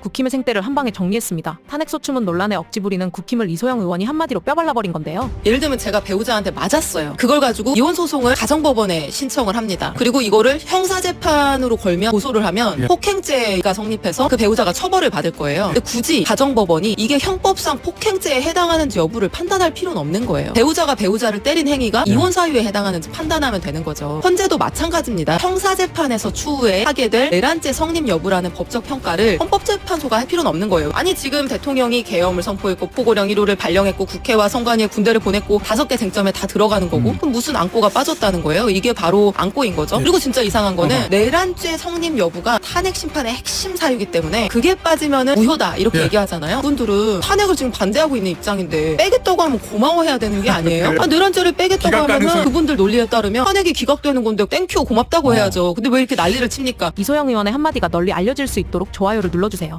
국힘의 생떼를 한 방에 정리했습니다. 탄핵소추문 논란에 억지 부리는 국힘을 이소영 의원이 한마디로 뼈발라버린 건데요. 예를 들면 제가 배우자한테 맞았어요. 그걸 가지고 이혼 소송을 가정법원에 신청을 합니다. 그리고 이거를 형사 재판으로 걸면 고소를 하면 예. 폭행죄가 성립해서 그 배우자가 처벌을 받을 거예요. 근데 굳이 가정법원이 이게 형법상 폭행죄에 해당하는지 여부를 판단할 필요는 없는 거예요. 배우자가 배우자를 때린 행위가 예. 이혼 사유에 해당하는지 판단하면 되는 거죠. 헌재도 마찬가지입니다. 형사 재판에서 추후에 하게 될 내란죄 성립 여부라는 법적 평가를 헌법재판 소가 할 필요는 없는 거예요. 아니 지금 대통령이 계엄을 선포했고 포고령 1호를 발령했고 국회와 선관위에 군대를 보냈고 다섯 개 쟁점에 다 들어가는 거고 음. 그럼 무슨 안고가 빠졌다는 거예요. 이게 바로 안고인 거죠. 네. 그리고 진짜 이상한 거는 어허. 내란죄 성립 여부가 탄핵 심판의 핵심 사유이기 때문에 그게 빠지면은 무효다 이렇게 예. 얘기하잖아요. 분들은 탄핵을 지금 반대하고 있는 입장인데 빼겠다고 하면 고마워해야 되는 게 아니에요. 그래. 아, 내란죄를 빼겠다고 하면은 가능성. 그분들 논리에 따르면 탄핵이 기각되는 건데 땡큐 고맙다고 어. 해야죠. 근데 왜 이렇게 난리를 칩니까? 이소영 의원의 한마디가 널리 알려질 수 있도록 좋아요를 눌러주세요.